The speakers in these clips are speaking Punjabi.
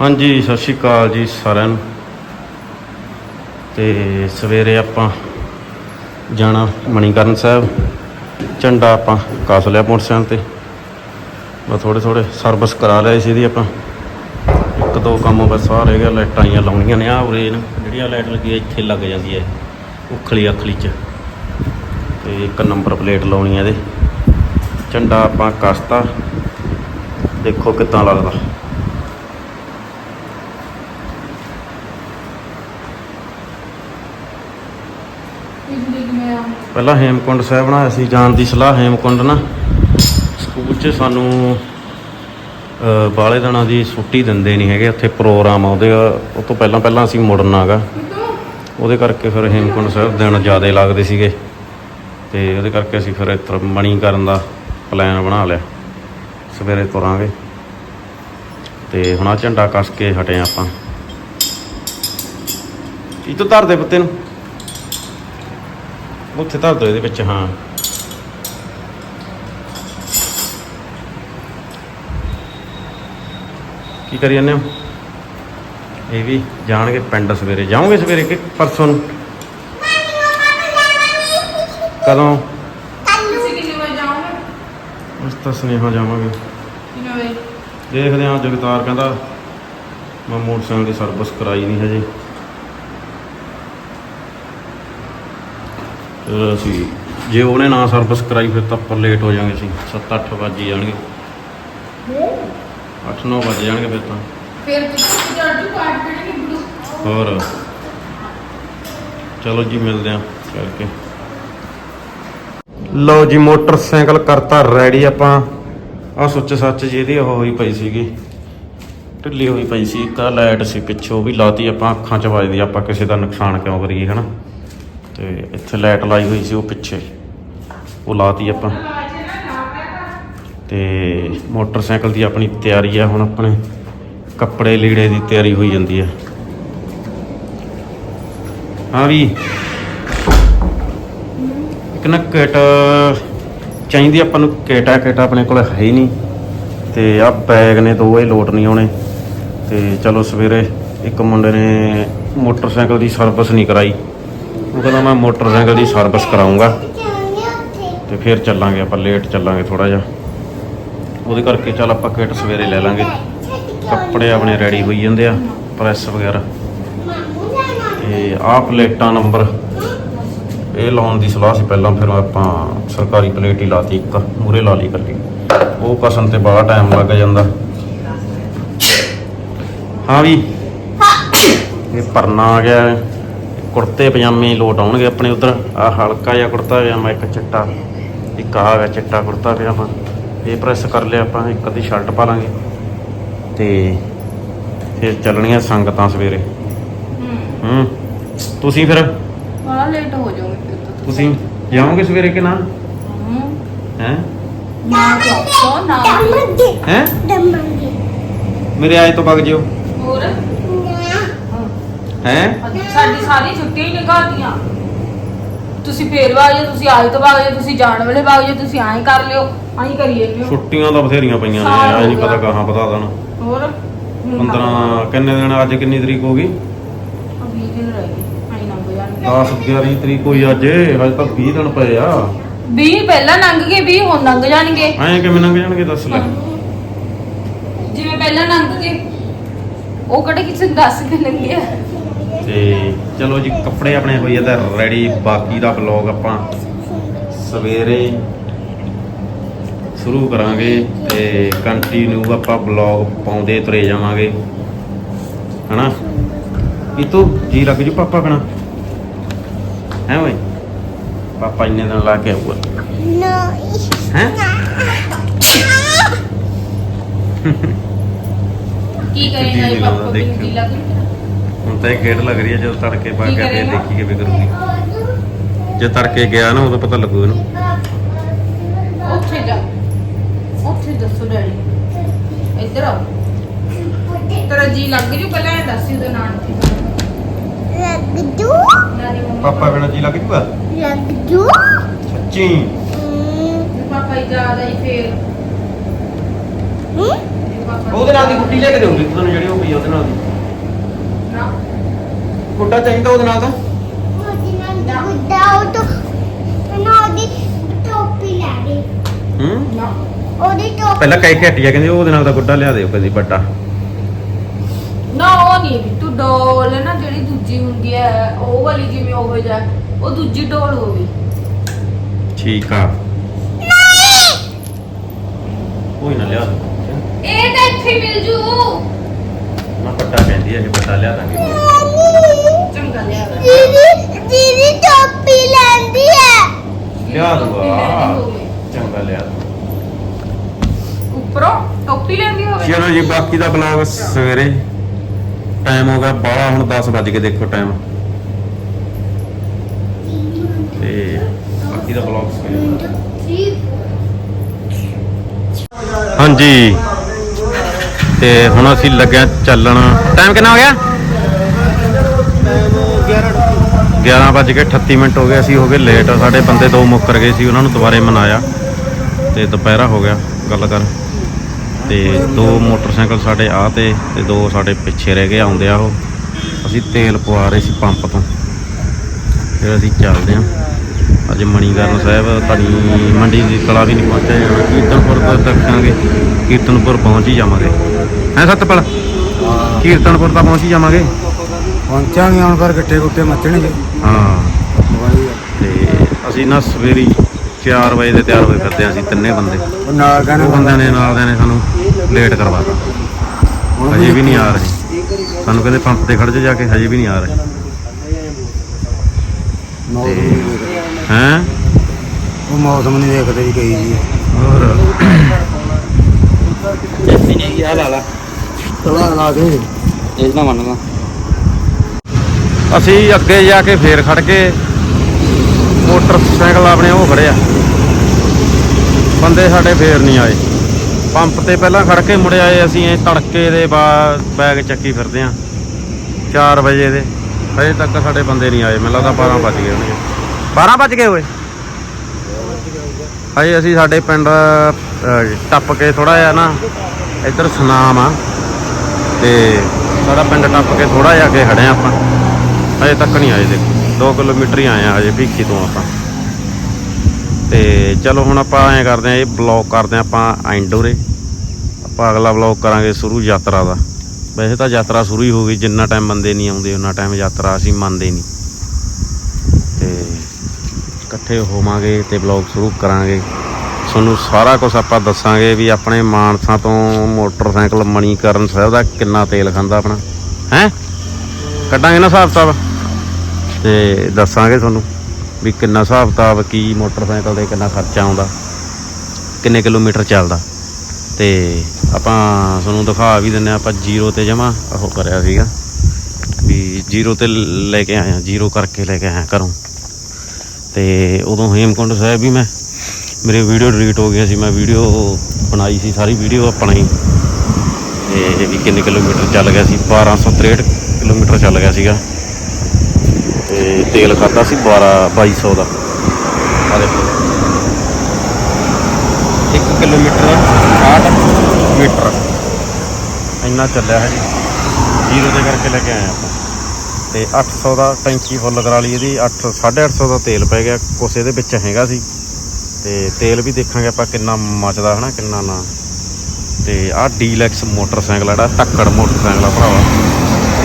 ਹਾਂਜੀ, ਸਤਿ ਸ਼੍ਰੀ ਅਕਾਲ ਜੀ ਸਾਰਿਆਂ ਨੂੰ। ਤੇ ਸਵੇਰੇ ਆਪਾਂ ਜਾਣਾ ਮਣੀਕਰਨ ਸਾਹਿਬ। ਝੰਡਾ ਆਪਾਂ ਕੱਸ ਲਿਆ ਮੋਟਰਸਾਈਕਲ ਤੇ। ਬਸ ਥੋੜੇ ਥੋੜੇ ਸਰਵਿਸ ਕਰਾ ਲਿਆ ਸੀ ਇਹਦੀ ਆਪਾਂ। ਇੱਕ ਦੋ ਕੰਮ ਬਸ ਆ ਰਹਿ ਗਿਆ, ਲਾਈਟਾਂ ਆਈਆਂ ਲਾਉਣੀਆਂ ਨੇ ਆ ਉਰੇ ਜਿਹੜੀਆਂ ਲਾਈਟ ਲੱਗੀ ਆ, ਇੱਥੇ ਲੱਗ ਜਾਂਦੀ ਹੈ ਉਖਲੀ ਅਖਲੀ ਚ। ਤੇ ਇੱਕ ਨੰਬਰ ਪਲੇਟ ਲਾਉਣੀ ਹੈ ਇਹਦੇ। ਝੰਡਾ ਆਪਾਂ ਕੱਸਤਾ। ਦੇਖੋ ਕਿੱਦਾਂ ਲੱਗਦਾ ਪਿਛਲੀ ਕਿਵੇਂ ਆ ਪਹਿਲਾਂ ਹੇਮਕੁੰਡ ਸਾਹਿਬ ਬਣਾਇਆ ਸੀ ਜਾਣ ਦੀ ਸਲਾਹ ਹੇਮਕੁੰਡ ਨਾ ਸਕੂਲ 'ਚ ਸਾਨੂੰ ਅ, ਬਾਲੇ ਦਿਨਾਂ ਦੀ ਛੁੱਟੀ ਦਿੰਦੇ ਨਹੀਂ ਹੈਗੇ ਉੱਥੇ ਪ੍ਰੋਗਰਾਮ ਆ ਉਹਦੇ ਉਹ ਤੋਂ ਪਹਿਲਾਂ ਪਹਿਲਾਂ ਅਸੀਂ ਮੁੜਨਾ ਹੈਗਾ ਉਹਦੇ ਕਰਕੇ ਫਿਰ ਹੇਮਕੁੰਡ ਸਾਹਿਬ ਦਿਨ ਜ਼ਿਆਦਾ ਲੱਗਦੇ ਸੀਗੇ। ਤੇ ਉਹਦੇ ਕਰਕੇ ਅਸੀਂ ਫਿਰ ਇੱਧਰ ਮਣੀ ਕਰਨ ਦਾ ਪਲਾਨ ਬਣਾ ਲਿਆ। ਸਵੇਰੇ ਤੁਰਾਂਗੇ। ਤੇ ਹੁਣ ਆ ਝੰਡਾ ਕੱਸ ਕੇ ਹਟੇ ਆਪਾਂ। ਇਹ ਤੋਂ ਧਰ ਦੇ ਪੱਤੇ ਨੂੰ? ਉੱਥੇ ਧਰ ਦੋ ਇਹਦੇ ਵਿੱਚ ਹਾਂ। ਕੀ ਕਰੀ ਜਾਂਦੇ ਹੋ? ਇਹ ਵੀ ਜਾਣਗੇ ਪਿੰਡ ਸਵੇਰੇ। ਜਾਓਗੇ ਸਵੇਰੇ ਕਿ ਪਰਸੋਂ ਨੂੰ? ਕਦੋਂ? ਤੁਸੀਂ ਕਿੰਨੇ ਵਜੇ ਜਾਓਗੇ? ਉਸ ਤਾਂ ਸੁਨੇਹਾ ਜਾਵਾਂਗੇ। ਕਿੰਨੇ ਵਜੇ? ਦੇਖਦੇ ਹਾਂ ਜਗਤਾਰ ਕਹਿੰਦਾ ਮੈਂ ਮੋਟਰਸਾਈਕਲ ਦੀ ਸਰਵਿਸ ਕਰਾਈ ਨਹੀਂ ਹਜੇ। ਅਸੀਂ ਜੇ ਉਹਨੇ ਨਾ ਸਰਵਿਸ ਕਰਾਈ ਫਿਰ ਤਾਂ ਆਪਾਂ ਲੇਟ ਹੋ ਜਾਾਂਗੇ ਅਸੀਂ। 7-8 ਵਜੇ ਜਾਣਗੇ। 8-9 ਵਜੇ ਜਾਣਗੇ ਫਿਰ ਤਾਂ। ਫਿਰ ਤੁਸੀਂ ਕਾਟ ਕੇ ਨਹੀਂ ਬਲੂ ਹੋਰ। ਚਲੋ ਜੀ ਮਿਲਦੇ ਆਂ ਕਰਕੇ। ਲਓ ਜੀ ਮੋਟਰਸਾਈਕਲ ਕਰਤਾ ਰੈਡੀ ਆਪਾਂ। ਆ ਸੁੱਚ ਸੱਚ ਜੀ ਇਹਦੀ ਉਹ ਹੋਈ ਪਈ ਸੀਗੀ। ਢਿੱਲੀ ਹੋਈ ਪਈ ਸੀ। ਆਹ ਲਾਈਟ ਸੀ ਪਿੱਛੋਂ ਵੀ ਲਾਤੀ ਆਪਾਂ ਅੱਖਾਂ 'ਚ ਵੱਜਦੀ ਆਪਾਂ ਕਿਸੇ ਦਾ ਨੁਕਸਾਨ ਕਿਉਂ ਕਰੀਏ ਹਨਾ? ਤੇ ਇੱਥੇ ਲਾਈਟ ਲਾਈ ਹੋਈ ਸੀ ਉਹ ਪਿੱਛੇ। ਉਹ ਲਾਤੀ ਆਪਾਂ। ਤੇ ਮੋਟਰਸਾਈਕਲ ਦੀ ਆਪਣੀ ਤਿਆਰੀ ਆ, ਹੁਣ ਆਪਣੇ ਕੱਪੜੇ ਲੀੜੇ ਦੀ ਤਿਆਰੀ ਹੋਈ ਜਾਂਦੀ ਹੈ ਹਾਂ ਵੀ। ਇੱਕ ਨਾ ਕਿਟ ਚਾਹੀਦੀ ਆਪਾਂ ਨੂੰ, ਕਿਟ ਆ ਕਿਟ ਆਪਣੇ ਕੋਲ ਹੈ ਹੀ ਨਹੀਂ। ਤੇ ਆ ਬੈਗ ਨੇ ਦੋ, ਇਹ ਲੋਟ ਨਹੀਂ ਆਉਣੇ। ਤੇ ਚਲੋ ਸਵੇਰੇ ਇੱਕ ਮੁੰਡੇ ਨੇ ਮੋਟਰਸਾਈਕਲ ਦੀ ਸਰਵਿਸ ਨਹੀਂ ਕਰਾਈ। ਉਹ ਕਹਿੰਦਾ ਮੈਂ ਮੋਟਰਸਾਈਕਲ ਦੀ ਸਰਵਿਸ ਕਰਾਉਂਗਾ ਤੇ ਫਿਰ ਚੱਲਾਂਗੇ, ਆਪਾਂ ਲੇਟ ਚੱਲਾਂਗੇ ਥੋੜਾ ਜਿਹਾ। ਉਹਦੇ ਕਰਕੇ ਚੱਲ ਆਪਾਂ ਕਿਟ ਸਵੇਰੇ ਲੈ ਲਾਂਗੇ। ਕੱਪੜੇ ਆਪਣੇ ਰੈਡੀ ਹੋਈ ਜਾਂਦੇ ਆ ਪ੍ਰੈਸ ਵਗੈਰਾ। ਤੇ ਆਹ ਪਲੇਟਾਂ ਨੰਬਰ ਇਹ ਲਾਉਣ ਦੀ ਸਲਾਹ ਸੀ ਪਹਿਲਾਂ, ਫਿਰ ਆਪਾਂ ਸਰਕਾਰੀ ਪਲੇਟ ਹੀ ਲਾਤੀ ਇੱਕ ਮੂਰੇ ਲਾ ਲਈ ਕੱਲੀ ਉਹ ਕਸਣ ਤੇ ਬੜਾ ਟਾਈਮ ਲੱਗ ਜਾਂਦਾ। ਹਾਂ ਵੀ, ਇਹ ਪਰਨਾ ਆ ਗਿਆ। ਹੈ। ਕੁੜਤੇ ਪਜਾਮੇ ਲੋਟ ਆਉਣਗੇ ਆਪਣੇ ਉਧਰ। ਆ ਹਲਕਾ ਜਿਹਾ ਕੁੜਤਾ ਪਜਾਮਾ ਇੱਕ ਚਿੱਟਾ ਇੱਕ ਆ ਗਿਆ ਚਿੱਟਾ ਕੁੜਤਾ ਪਜਾਮਾ। ਇਹ ਪ੍ਰੈਸ ਕਰ ਲਿਆ ਆਪਾਂ ਇੱਕ ਅੱਧੀ ਸ਼ਰਟ ਪਾ ਲਾਂਗੇ। ਤੇ ਫਿਰ ਚੱਲਣੀਆਂ ਸੰਗਤਾਂ ਸਵੇਰੇ। ਹੂੰ। ਹੂੰ। ਤੁਸੀਂ ਫਿਰ? ਬੜਾ ਲੇਟ ਹੋ ਜਾਓਗੇ ਫਿਰ ਤਾਂ ਤੁਸੀਂ। ਜਾਓਗੇ ਸਵੇਰੇ ਕਿ ਨਾ? ਹੂੰ। ਹੈ? ਨਾ ਕਿਉਂ ਨਾ ਹੈ? ਮੇਰੇ ਆਏ ਤੋਂ ਵਗ ਜਿਓ। ਹੋਰ? ਹੈ? ਸਾਡੀ ਸਾਰੀ ਛੁੱਟੀਆਂ ਹੀ ਨਿਕਾਲਤੀਆਂ। ਤੁਸੀਂ ਫੇਰ ਵਾਗ ਜੇ ਤੁਸੀਂ ਆਏ ਤੋਂ ਵਾਗ ਜੇ ਤੁਸੀਂ ਜਾਣ ਵੇਲੇ ਵਾਗ ਜੇ ਤੁਸੀਂ ਐਂ ਕਰ ਲਿਓ ਐਂ ਕਰੀਏ ਕਿਉਂ ਛੁੱਟੀਆਂ ਤਾਂ ਬਥੇਰੀਆਂ ਪਈਆਂ ਨੇ ਸਾਲ ਐ ਨਹੀਂ ਹੋ ਪਤਾ। ਕਹਾਂ ਪਤਾ ਦੇਣਾ। ਹੋਰ? 15 ਕਿੰਨੇ ਦਿਨ ਅੱਜ ਕਿੰਨੀ ਤਰੀਕ ਹੋ ਗਈ? 20 ਦਿਨ ਰਹਿ ਗਏ ਐਂ ਲੰਘ ਜਾਣਗੇ। 10 11 ਤਰੀਕ ਹੋਈ ਅੱਜ ਹਜੇ ਤਾਂ 20 ਦਿਨ ਪਏ ਆ। 20 ਪਹਿਲਾਂ ਲੰਘ ਗਏ 20 ਹੁਣ ਲੰਘ ਜਾਣਗੇ। ਐਂ ਕਿਵੇਂ ਲੰਘ ਜਾਣਗੇ ਦੱਸ ਲੈ। ਜਿਵੇਂ ਪਹਿਲਾਂ ਲੰਘ ਗਏ ਉਹ ਕਿਹੜੇ ਕਿਸੇ ਨੂੰ ਦੱਸ ਕੇ ਲੰਘਿਆ ਤੇ ਚਲੋ ਜੀ ਕੱਪੜੇ ਆਪਣੇ ਹੋਈ ਤਾਂ ਰੈਡੀ ਬਾਕੀ ਦਾ ਵਲੌਗ ਆਪਾਂ ਸਵੇਰੇ ਸ਼ੁਰੂ ਕਰਾਂਗੇ ਤੇ ਕੰਟੀਨਿਊ ਆਪਾਂ ਵਲੌਗ ਪਾਉਂਦੇ ਤੁਰੇ ਜਾਵਾਂਗੇ। ਹਨਾ? ਇਹ ਤੋਂ ਜੀ ਲੱਗ ਜੂ ਪਾਪਾ ਕਣਾ ਹੈ ਓਏ? ਪਾਪਾ ਇੰਨੇ ਦਿਨ ਲਾ ਕੇ ਆਊਗਾ। ਹੈ? ਕੀ ਇਹ ਇਹ ਪਾਪਾ? ਮੈਨੂੰ ਕੀ ਲੱਗ ਹੁਣ ਤਾਂ ਇਹ ਖੇਡ ਲੱਗ ਰਹੀ ਹੈ ਜਦੋਂ ਤੜਕੇ ਪਾ ਕੀ ਫੇਰ ਕਰੇਗਾ? ਦੇਖੀ ਕਿਵੇਂ ਕਰੂਗੀ। ਜੇ ਤੜਕੇ ਗਿਆ ਨਾ ਉਦੋਂ ਪਤਾ ਲੱਗੂ ਇਹਨੂੰ। ਉੱਥੇ ਜਾ। ਉੱਥੇ ਦੱਸੋ ਡੈਡੀ। ਇੱਧਰ ਆਓ। ਤੇਰਾ ਜੀ ਲੱਗ ਜੂ ਪਹਿਲਾਂ ਇਹ ਦੱਸ ਉਹਦੇ ਨਾਂ ਕੀ ਨਾਨੀ ਮੰਮਾ ਪਾਪਾ ਬਿਨਾਂ ਜੀ ਲੱਗ ਜੂਗਾ? ਸੱਚੀ। ਪਾਪਾ ਹੀ ਜ਼ਿਆਦਾ ਹੀ? ਫੇਰ ਉਹਦੇ ਨਾਲ ਦੀ ਗੁੱਡੀ ਲੈ ਕੇ ਦੇਉਂਗੀ ਤੁਹਾਨੂੰ ਜਿਹੜੀ ਉਹ ਪਈ ਉਹਦੇ ਨਾਲ ਦੀ। ਗੁੱਡਾ ਚਾਹੀਦਾ ਉਹਦੇ ਨਾਲ ਦਾ ਹੂੰ? ਨਾ ਪਹਿਲਾਂ ਕਈ ਘਟਿਆ ਕਹਿੰਦੇ ਉਹਦੇ ਨਾਲ ਦਾ ਗੁੱਡਾ ਲਿਆ ਦਿਓ ਕਦੀ ਵੱਡਾ। ਨਾ ਉਹ ਨਹੀਂ ਤੂੰ ਡੋਲ ਨਾ ਜਿਹੜੀ ਦੂਜੀ ਹੁੰਦੀ ਹੈ ਉਹ ਵਾਲੀ ਜਿਵੇਂ ਉਹ ਜਾ ਉਹ ਦੂਜੀ ਡੋਲ ਹੋ ਗਈ। ਠੀਕ ਆ। ਕੋਈ ਨਾ ਲਿਆ ਦਿਓ। ਇਹ ਤਾਂ ਇੱਥੇ ਮਿਲ ਜੂ। ਨਾ ਵੱਡਾ ਕਹਿੰਦੀ ਹੈ ਇਹ ਵੱਡਾ ਲਿਆ ਦਾਂਗੇ। ਚੰਗਾ ਲਿਆ ਦੇ। ਦੀਦੀ ਟੋਪੀ ਲੈਂਦੀ ਹੈ। ਲਿਆ ਟੋਪੀ ਦੂਗਾ ਲੈਣੀ ਹੋਵੇ। ਚੰਗਾ ਲਿਆ ਉੱਪਰੋਂ ਟੋਪੀ ਲੈਂਦੀ ਹੋਵੇ। ਚਲੋ ਜੀ ਬਾਕੀ ਦਾ ਬਲੌਗ ਸਵੇਰੇ। ਟਾਈਮ ਹੋ ਗਿਆ ਬਾਹਲਾ ਹੁਣ 10 ਵੱਜ ਕੇ ਦੇਖੋ ਟਾਈਮ ਤੇ ਬਾਕੀ ਦਾ ਬਲੌਗ ਸਵੇਰੇ ਹਾਂਜੀ। ਤੇ ਹੁਣ ਅਸੀਂ ਲੱਗਿਆ ਚੱਲਣ। ਟਾਈਮ ਕਿੰਨਾ ਹੋ ਗਿਆ? 11 ਵੱਜ ਕੇ 38 ਮਿੰਟ ਹੋ ਗਏ, ਅਸੀਂ ਹੋ ਗਏ ਲੇਟ ਸਾਡੇ ਬੰਦੇ ਦੋ ਮੁੱਕਰ ਗਏ ਸੀ, ਉਹਨਾਂ ਨੂੰ ਦੁਬਾਰੇ ਮਨਾਇਆ ਤੇ ਦੁਪਹਿਰਾ ਹੋ ਗਿਆ ਗੱਲ ਕਰ। ਤੇ ਦੋ ਮੋਟਰਸਾਈਕਲ ਸਾਡੇ ਆ ਤੇ ਤੇ ਦੋ ਸਾਡੇ ਪਿੱਛੇ ਰਹਿ ਗਏ, ਆਉਂਦੇ ਆ ਉਹ। ਅਸੀਂ ਤੇਲ ਪਵਾ ਰਹੇ ਸੀ ਪੰਪ ਤੋਂ। ਫਿਰ ਅਸੀਂ ਚੱਲਦੇ ਹਾਂ। ਅੱਜ ਮਣੀਕਰਨ ਸਾਹਿਬ, ਧਨੀ ਮੰਡੀ ਦੀ ਕਲਾ ਵੀ ਨਹੀਂ ਪਹੁੰਚਿਆ ਜਾਣਾ। ਕੀਰਤਨਪੁਰ ਤੋਂ ਤੱਕਾਂਗੇ ਕੀਰਤਨਪੁਰ ਪਹੁੰਚ ਹੀ ਜਾਵਾਂਗੇ। ਹੈ ਸਤਪਾਲ? ਕੀਰਤਨਪੁਰ ਤਾਂ ਪਹੁੰਚ ਹੀ ਜਾਵਾਂਗੇ। ਪਹੁੰਚਾਂਗੇ ਹੁਣ ਪਰ ਗੱਟੇ ਗੁੱਟੇ ਮੱਚਣਗੇ। ਹਾਂ। ਵਧੀਆ। ਤੇ ਅਸੀਂ ਨਾ ਸਵੇਰੀ 4 ਵਜੇ ਦੇ ਤਿਆਰ ਹੋਏ ਫਿਰਦੇ ਹਾਂ ਅਸੀਂ ਤਿੰਨੇ ਬੰਦੇ। ਉਹ ਨਾਲ ਕਹਿੰਦੇ ਉਹ ਬੰਦਿਆਂ ਨੇ ਨਾਲ ਦਿਆਂ ਨੇ ਸਾਨੂੰ ਲੇਟ ਕਰਵਾਤਾ ਹੁਣ ਹਜੇ ਵੀ ਨਹੀਂ ਆ ਰਹੇ। ਸਾਨੂੰ ਕਹਿੰਦੇ ਪੰਪ ਤੇ ਖੜ ਜਾ ਜਾ ਕੇ ਹਜੇ ਵੀ ਨਹੀਂ ਆ ਰਹੇ। ਮੌਸਮ ਨਹੀਂ ਦੇਖਦੇ। ਹੈ? ਉਹ ਮੌਸਮ ਨਹੀਂ ਦੇਖਦੇ ਵੀ ਕਹੀ ਜੀ। ਹੋਰ? ਤਲਾ ਲਾ ਦੇ। ਇਹ ਤਾਂ ਮੰਨਦਾ। ਅਸੀਂ ਅੱਗੇ ਜਾ ਕੇ ਫੇਰ ਖੜ ਕੇ ਮੋਟਰਸਾਈਕਲ ਆਪਣੇ ਉਹ ਖੜਿਆ ਬੰਦੇ ਸਾਡੇ ਫੇਰ ਨਹੀਂ ਆਏ। ਪੰਪ ਤੇ ਪਹਿਲਾਂ ਖੜ ਕੇ ਮੁੜ ਆਏ ਅਸੀਂ ਇਹ ਤੜਕੇ ਦੇ ਬਾਅਦ ਬੈਗ ਚੱਕੀ ਫਿਰਦੇ ਆ। 4 ਵਜੇ ਦੇ। ਹਜੇ ਤੱਕ ਸਾਡੇ ਬੰਦੇ ਨਹੀਂ ਆਏ, ਮੈਨੂੰ ਲੱਗਦਾ 12 ਵੱਜ ਗਏ ਹੋਣਗੇ। 12 ਵੱਜ ਗਏ ਓਏ? ਹਜੇ ਅਸੀਂ ਸਾਡੇ ਪਿੰਡ ਟੱਪ ਕੇ ਥੋੜਾ ਜਿਹਾ ਨਾ ਇੱਧਰ ਸੁਨਾਮ ਆ। ਤੇ ਸਾਡਾ ਪਿੰਡ ਟੱਪ ਕੇ ਥੋੜਾ ਜਿਹਾ ਅੱਗੇ ਖੜੇ ਆ ਆਪਾਂ। ਅਜੇ ਤੱਕ ਨਹੀਂ ਆਏ ਦੇਖੋ। 2 ਕਿਲੋਮੀਟਰ ਹੀ ਆਏ ਆ ਅਜੇ ਭੀਖੀ ਤੋਂ ਆਪਾਂ। ਤੇ ਚਲੋ ਹੁਣ ਆਪਾਂ ਐਂ ਕਰਦੇ ਆ ਇਹ ਬਲੌਗ ਕਰਦੇ ਆ ਆਪਾਂ ਐਂਡੋਰੇ। ਆਪਾਂ ਅਗਲਾ ਬਲੌਗ ਕਰਾਂਗੇ ਸ਼ੁਰੂ ਯਾਤਰਾ ਦਾ। ਵੈਸੇ ਤਾਂ ਯਾਤਰਾ ਸ਼ੁਰੂ ਹੀ ਹੋ ਗਈ, ਜਿੰਨਾ ਟਾਈਮ ਬੰਦੇ ਨਹੀਂ ਆਉਂਦੇ ਉਹਨਾਂ ਟਾਈਮ ਯਾਤਰਾ ਅਸੀਂ ਮੰਨਦੇ ਨਹੀਂ। ਤੇ ਇਕੱਠੇ ਹੋਵਾਂਗੇ ਤੇ ਬਲੌਗ ਸ਼ੁਰੂ ਕਰਾਂਗੇ। ਤੁਹਾਨੂੰ ਸਾਰਾ ਕੁਝ ਆਪਾਂ ਦੱਸਾਂਗੇ ਵੀ ਆਪਣੇ ਮਾਨਸਾ ਤੋਂ ਮੋਟਰਸਾਈਕਲ ਮਣੀਕਰਨ ਸਾਹਿਬ ਦਾ ਕਿੰਨਾ ਤੇਲ ਖਾਂਦਾ ਆਪਣਾ। ਹੈ? ਕੱਢਾਂਗੇ ਨਾ ਹਿਸਾਬ ਕਿਤਾਬ? ਤੇ ਦੱਸਾਂਗੇ ਤੁਹਾਨੂੰ ਵੀ ਕਿੰਨਾ ਹਿਸਾਬ ਕਿਤਾਬ, ਕੀ ਮੋਟਰਸਾਈਕਲ ਦੇ ਕਿੰਨਾ ਖਰਚਾ ਆਉਂਦਾ, ਕਿੰਨੇ ਕਿਲੋਮੀਟਰ ਚੱਲਦਾ। ਤੇ ਆਪਾਂ ਤੁਹਾਨੂੰ ਦਿਖਾ ਵੀ ਦਿੰਨੇ ਆਪਾਂ ਜ਼ੀਰੋ ਤੇ ਜਮਾ ਉਹ ਕਰਿਆ ਸੀਗਾ ਵੀ ਜ਼ੀਰੋ ਤੇ ਲੈ ਕੇ ਆਇਆ, ਜ਼ੀਰੋ ਕਰਕੇ ਲੈ ਕੇ ਆਇਆ ਘਰੋਂ। ਤੇ ਉਦੋਂ ਹੇਮਕੁੰਡ ਸਾਹਿਬ ਵੀ ਮੈਂ, ਮੇਰੇ ਵੀਡੀਓ ਡਿਲੀਟ ਹੋ ਗਿਆ ਸੀ, ਮੈਂ ਵੀਡੀਓ ਬਣਾਈ ਸੀ, ਸਾਰੀ ਵੀਡੀਓ ਆਪਣਾ। ਹੀ ਤੇ ਵੀ ਕਿੰਨੇ ਕਿਲੋਮੀਟਰ ਚੱਲ ਗਿਆ ਸੀ 1263 ਕਿਲੋਮੀਟਰ ਚੱਲ ਗਿਆ ਸੀਗਾ। ਤੇ ਤੇਲ ਖਾਦਾ ਸੀ 12 2200 ਦਾ। ਆ ਦੇਖੋ। 1 ਕਿਲੋਮੀਟਰ 60 ਮੀਟਰ। ਇੰਨਾ ਚੱਲਿਆ ਹੈ ਜੀ। ਜ਼ੀਰੋ ਦੇ ਕਰਕੇ ਲੈ ਕੇ ਆਏ ਆਪਾਂ। ਤੇ 800 ਦਾ ਟੈਂਕੀ ਫੁੱਲ ਕਰਾ ਲਈ ਇਹਦੀ 8 850 ਦਾ ਤੇਲ ਪੈ ਗਿਆ। ਕੁਛ ਇਹਦੇ ਵਿੱਚ ਹੈਗਾ ਸੀ। ਤੇ ਤੇਲ ਵੀ ਦੇਖਾਂਗੇ ਆਪਾਂ ਕਿੰਨਾ ਮਚਦਾ ਹਨਾ ਕਿੰਨਾ ਨਾ। ਤੇ ਆਹ ਡੀਲੈਕਸ ਮੋਟਰਸਾਈਕਲ ਜਿਹੜਾ ਟੱਕੜ ਮੋਟਰਸਾਈਕਲ ਆ ਭਰਾਵਾ।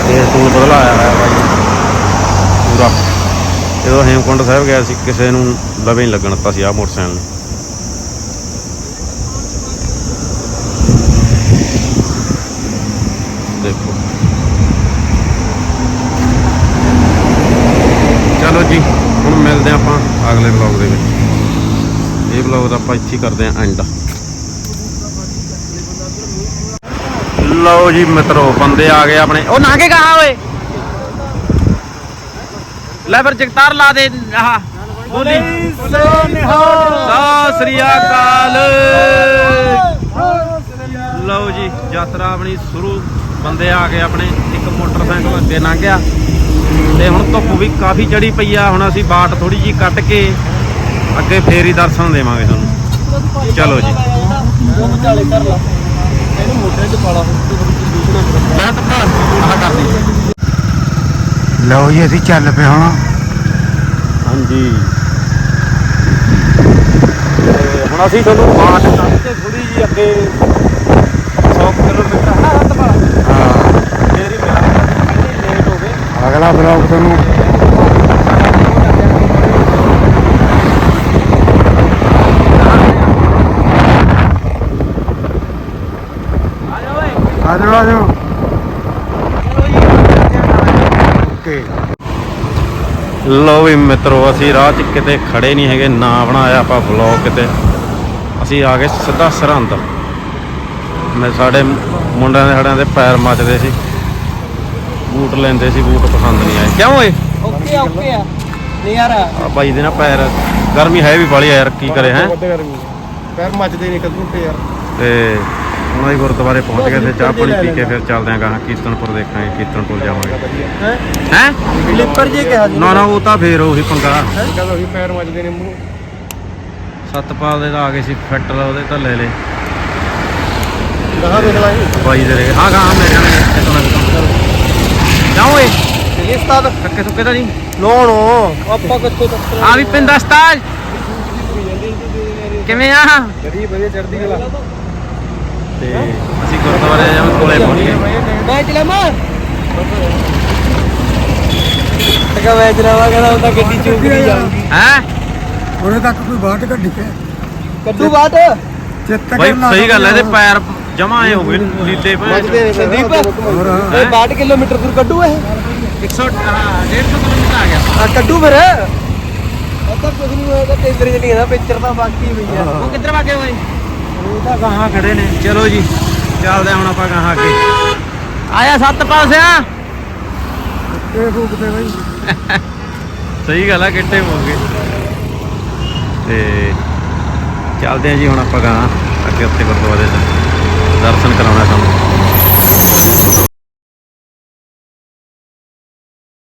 ਤੇ ਟੂਲ ਬਦਲਾਇਆ ਹੋਇਆ ਭਾਈ ਪੂਰਾ। ਜਦੋਂ ਹੇਮਕੁੰਡ ਸਾਹਿਬ ਗਿਆ ਸੀ, ਕਿਸੇ ਨੂੰ ਲਵੇ ਨਹੀਂ ਲੱਗਣ ਦਿੱਤਾ ਸੀ ਆਹ ਮੋਟਰਸਾਈਕਲ ਨੇ। ਦੇਖੋ। ਚਲੋ ਜੀ, ਹੁਣ ਮਿਲਦੇ ਹਾਂ ਆਪਾਂ ਅਗਲੇ ਵਲੌਗ ਦੇ ਵਿੱਚ। ਇਹ ਵਲੌਗ ਦਾ ਆਪਾਂ ਇੱਥੇ ਹੀ ਕਰਦੇ ਹਾਂ ਐਂਡ ਲਓ ਜੀ ਮਿੱਤਰੋ, ਬੰਦੇ ਆ ਗਏ ਆਪਣੇ। ਉਹ ਨਾਗੇ ਕਹਾ ਓਏ? ਲੈ ਫਿਰ ਜਗਤਾਰ ਲਾ ਦੇ, ਆਹ, ਬੋਲੀ। ਸਤਿ ਸ੍ਰੀ ਅਕਾਲ। ਲਓ ਜੀ, ਯਾਤਰਾ ਆਪਣੀ ਸ਼ੁਰੂ। ਬੰਦੇ ਆ ਗਏ ਆਪਣੇ, ਇੱਕ ਮੋਟਰਸਾਈਕਲ ਅੱਗੇ ਲੰਘ ਗਿਆ। ਤੇ ਹੁਣ ਧੁੱਪ ਵੀ ਕਾਫੀ ਚੜੀ ਪਈ ਆ, ਹੁਣ ਅਸੀਂ ਬਾਟ ਥੋੜੀ ਜੀ ਕੱਟ ਕੇ ਅੱਗੇ ਫੇਰ ਹੀ ਦਰਸ਼ਨ ਦੇਵਾਂਗੇ ਤੁਹਾਨੂੰ। ਚਲੋ ਜੀ। ਲਓ ਜੀ ਅਸੀਂ ਚੱਲ ਪਏ ਹੁਣ। ਹਾਂਜੀ। ਹੁਣ ਅਸੀਂ ਤੁਹਾਨੂੰ ਤੱਕ ਤੇ ਥੋੜੀ ਜੀ ਅੱਗੇ 100 ਕਿਲੋਮੀਟਰ ਹੈ ਹਾਂ। ਫੇਰ ਹੀ ਮਿਲਾਂਗੇ। ਲੇਟ ਹੋ ਗਏ। ਅਗਲਾ ਬਲੌਗ ਤੁਹਾਨੂੰ ਆ ਜਾ ਓਏ ਆ ਜਾਓ ਆ ਜਾਓ ਓਕੇ ਲੋ ਵੀ ਮਿੱਤਰੋ ਅਸੀਂ ਰਾਹ 'ਚ ਕਿਤੇ ਖੜੇ ਨਹੀਂ ਹੈਗੇ ਨਾ ਬਣਾਇਆ ਆਪਾਂ ਵਲੌਗ ਕਿਤੇ। ਅਸੀਂ ਆ ਗਏ ਸਿੱਧਾ ਸਰਹੰਦ। ਮੈਂ ਸਾਡੇ ਮੁੰਡਿਆਂ ਦੇ ਸਾਡਿਆਂ ਦੇ ਪੈਰ ਮੱਚਦੇ ਸੀ। ਬੂਟ ਲੈਂਦੇ ਸੀ ਬੂਟ ਪਸੰਦ ਨਹੀਂ ਆਏ। ਕਿਉਂ ਓਏ? ਓਕੇ ਓਕੇ ਆ। ਨਹੀਂ ਯਾਰ। ਆ ਬਾਈ ਦੇ ਨਾ ਪੈਰ ਗਰਮੀ ਹੈ ਵੀ ਬਾਲੀ ਯਾਰ ਕੀ ਕਰੇ ਹੈ? ਪੈਰ ਮੱਚਦੇ ਨੇ ਕਦੋਂ ਤੇ ਯਾਰ। ਤੇ ਹੁਣ ਅਸੀਂ ਗੁਰਦੁਆਰੇ ਪਹੁੰਚ ਗਏ ਤੇ ਚਾਹ ਪਾਣੀ ਪੀ ਕੇ ਫਿਰ ਚੱਲਦੇ ਆਂ ਗਾਹਾਂ ਕੀਰਤਨਪੁਰ ਦੇਖਾਂਗੇ ਕੀਰਤਨਪੁਰ ਜਾਵਾਂਗੇ। ਹੈ? ਹੈ? ਸਲੀਪਰ ਜੇ ਕਿਹਾ ਸੀ। ਨਾ ਨਾ ਉਹ ਤਾਂ ਫੇਰ ਉਹੀ ਪੰਗਾ। ਕਹਿੰਦਾ ਵੀ ਪੈਰ ਮੱਚਦੇ ਨੇ ਮੂੰਹ। ਸਤਪਾਲ ਦੇ ਤਾਂ ਆ ਗਏ ਸੀ ਫਿੱਟ ਉਹਦੇ ਤਾਂ ਲੈ ਲੈ। ਕਹਾ ਦੇਖ ਲਾਂਗੇ। ਬਾਈ ਦੇ ਰਹੇ ਹਾਂ ਗਾਹਾਂ ਇੱਕ ਮਿੰਟ ਜਾਓ ਓਏ। ਇਹ ਉਸਤਾਦ। ਕੱਕੇ ਸੁੱਕੇ ਤਾਂ ਨਹੀਂ। ਨੋ ਨੋ ਆਪਾਂ ਕਿੱਥੋਂ ਤੱਕ ਆ ਵੀ ਪਿੰਦਾ ਉਸਤਾਦ। ਕਿਵੇਂ ਆ? ਜਰੀ ਵਧੀਆ ਚੜਦੀ ਗਲਾ ਤੇ ਅਸੀਂ ਗੁਰਦੁਆਰੇ ਜਾਵਾਂ ਕੋਲੇ ਪਹੁੰਚ ਗਏ। ਮੈਂ ਚਲਾ ਮਾਰ। ਟਕਾ ਮੈਂ ਚਲਾਵਾ ਕਹਿੰਦਾ ਉਹ ਤਾਂ ਗੱਡੀ ਚੁੱਕ ਨਹੀਂ ਜਾਊਗੀ। ਹੈ? ਉਹਨੇ ਤੱਕ ਕੋਈ ਬਾਟ ਕੱਢੀ ਹੈ। ਕੱਦੂ ਬਾਤ ਚਿੱਤ ਬਾਈ ਸਹੀ ਗੱਲ ਹੈ ਇਹਦੇ ਪੈਰ ਜਮਾ ਆਏ ਹੋ ਗਏ ਲੀਲੇ ਪਏ ਸੰਦੀਪ ਇਹ 62 ਕਿਲੋਮੀਟਰ ਦੂਰ ਕੱਢੂ ਇਹ। 100 150 ਕਿਲੋਮੀਟਰ ਆ ਗਿਆ। ਆ ਕੱਢੂ ਫਿਰ। ਅੱਧਾ ਕੁਝ ਨਹੀਂ ਹੋਇਆ ਤਾਂ ਟੇਂਦਰ ਜਣੀ ਨਾ ਪਿਕਚਰ ਤਾਂ ਬਾਕੀ ਪਈ ਆ। ਉਹ ਕਿੱਧਰ ਵਾਗੇ ਓਏ? ਉਹ ਤਾਂ ਗਾਹਾਂ ਖੜੇ ਨੇ। ਚਲੋ ਜੀ ਚੱਲਦੇ ਹੁਣ ਆਪਾਂ ਗਾਹਾਂ ਅੱਗੇ। ਆਇਆ ਸੱਤ ਪਾਸਿਆ। ਇਹ ਫੂਕਦੇ ਬਾਈ? ਸਹੀ ਗੱਲ ਆ ਕਿੱਟੇ ਗਏ ਤੇ ਚੱਲਦੇ ਹਾਂ ਜੀ ਹੁਣ ਆਪਾਂ ਗਾਹਾਂ ਅੱਗੇ ਉੱਤੇ ਗੁਰਦੁਆਰੇ ਦਾ ਦਰਸ਼ਨ ਕਰਾਉਣਾ ਸਾਨੂੰ।